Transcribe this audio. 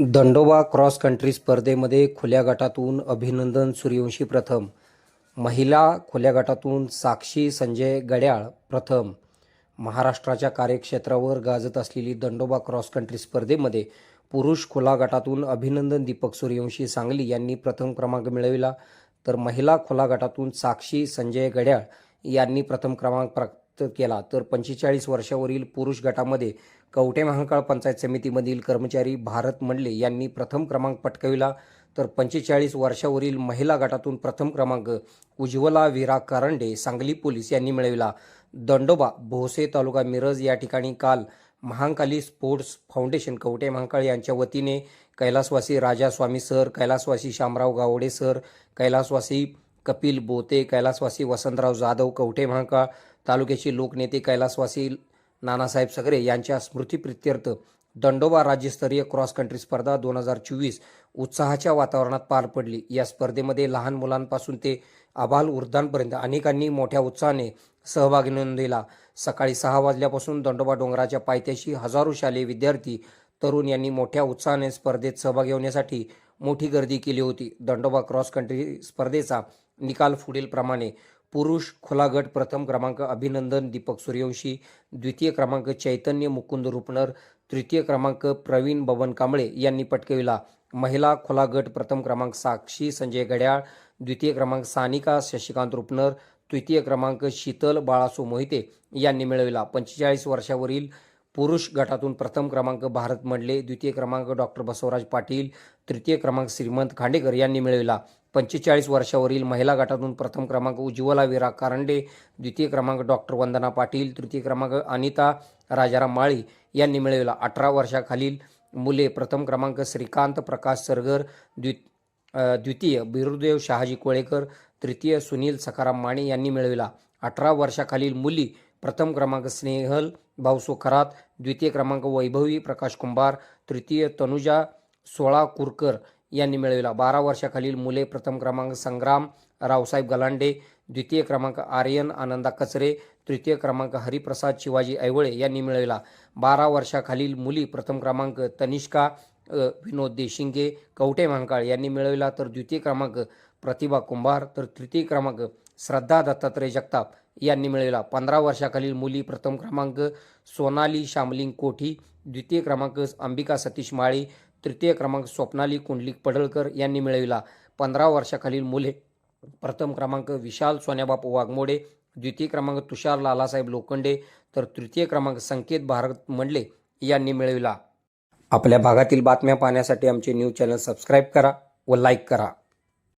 Dandoba cross country स्पर्धेमध्ये खुल्या गटातून अभिनंदन सूर्यवंशी प्रथम महिला खुल्या गटातून साक्षी संजय गड्याळ प्रथम. महाराष्ट्राच्या कार्यक्षेत्रावर गाजत असलेली दंडोबा क्रॉस कंट्री स्पर्धेमध्ये पुरुष खुला गटातून अभिनंदन दीपक सूर्यवंशी सांगली यांनी प्रथम क्रमांक मिळविला तर महिला खुला गटातून साक्षी संजय गड्याळ यांनी प्रथम क्रमांक केला. तर पंचेचाळीस वर्षावरील पुरुष गटामध्ये कवटे महाकाळ पंचायत समितीमधील कर्मचारी भारत मंडले यांनी प्रथम क्रमांक पटकाविला. तर पंचेचाळीस वर्षावरील महिला गटातून प्रथम क्रमांक उज्ज्वला विरा कारंडे सांगली पोलीस यांनी मिळविला. दंडोबा भोसे तालुका मिरज या ठिकाणी काल महांकाली स्पोर्ट्स फाउंडेशन कवटे महांकाळ यांच्या वतीने कैलासवासी राजा स्वामी सर कैलासवासी शामराव गावडे सर कैलासवासी कपिल बोते कैलासवासी वसंतराव जाधव कवठे महाकाळ तालुक्याचे लोकनेते कैलासवासी नानासाहेब सगरे यांच्या स्मृतीप्रित्यर्थ दंडोबा राज्यस्तरीय क्रॉस कंट्री स्पर्धा दोन हजार चोवीस उत्साहाच्या वातावरणात पार पडली. या स्पर्धेमध्ये लहान मुलांपासून ते आबाल वृद्धांपर्यंत अनेकांनी मोठ्या उत्साहाने सहभाग नोंदविला सकाळी सहा वाजल्यापासून दंडोबा डोंगराच्या पायथ्याशी हजारो शालेय विद्यार्थी तरुण यांनी मोठ्या उत्साहाने स्पर्धेत सहभागी होण्यासाठी मोठी गर्दी केली होती. दंडोबा क्रॉस कंट्री स्पर्धेचा निकाल पुढीलप्रमाणे. पुरुष खुला गट प्रथम क्रमांक अभिनंदन दीपक सूर्यवंशी. द्वितीय क्रमांक चैतन्य मुकुंद रुपनर. तृतीय क्रमांक प्रवीण बबन कांबळे यांनी पटकविला. महिला खुला गट प्रथम क्रमांक साक्षी संजय गड्याळ द्वितीय क्रमांक सानिका शशिकांत रुपनर. तृतीय क्रमांक शीतल बाळासो मोहिते यांनी मिळविला. पंचेचाळीस वर्षावरील पुरुष गटातून प्रथम क्रमांक भारत मंडले. द्वितीय क्रमांक डॉक्टर बसवराज पाटील. तृतीय क्रमांक श्रीमंत खांडेकर यांनी मिळविला. पंचेचाळीस वर्षावरील महिला गटातून प्रथम क्रमांक उज्ज्वला विरा कारंडे द्वितीय क्रमांक डॉक्टर वंदना पाटील तृतीय क्रमांक अनिता राजाराम माळी यांनी मिळविला. अठरा वर्षाखालील मुले प्रथम क्रमांक श्रीकांत प्रकाश सरगर द्वि द्वितीय बिरुदेव शहाजी कोळेकर तृतीय सुनील सखाराम माने यांनी मिळविला. अठरा वर्षाखालील मुली प्रथम क्रमांक स्नेहल भाऊसो खरात द्वितीय क्रमांक वैभवी प्रकाश कुंभार तृतीय तनुजा सोळा कुरकर यांनी मिळविला. बारा वर्षाखालील मुले प्रथम क्रमांक संग्राम रावसाहेब गलांडे द्वितीय क्रमांक आर्यन आनंदा कचरे तृतीय क्रमांक हरिप्रसाद शिवाजी ऐवळे यांनी मिळविला. बारा वर्षाखालील मुली प्रथम क्रमांक तनिष्का विनोद देशिंगे कवटे महांकाळ यांनी मिळविला. तर द्वितीय क्रमांक प्रतिभा कुंभार तर तृतीय क्रमांक श्रद्धा दत्तात्रय जगताप यांनी मिळविला. पंधरा वर्षाखालील मुली प्रथम क्रमांक सोनाली शामलिंग कोठी द्वितीय क्रमांक अंबिका सतीश माळी तृतीय क्रमांक स्वप्नाली कुंडलिक पडळकर यांनी मिळविला. पंधरा वर्षाखालील मुले प्रथम क्रमांक विशाल सोन्याबापू वाघमोडे द्वितीय क्रमांक तुषार लालासाहेब लोखंडे तर तृतीय क्रमांक संकेत भारत मंडले यांनी मिळविला. आपल्या भागातील बातम्या पाहण्यासाठी आमचे न्यूज चॅनल सबस्क्राईब करा व लाईक करा.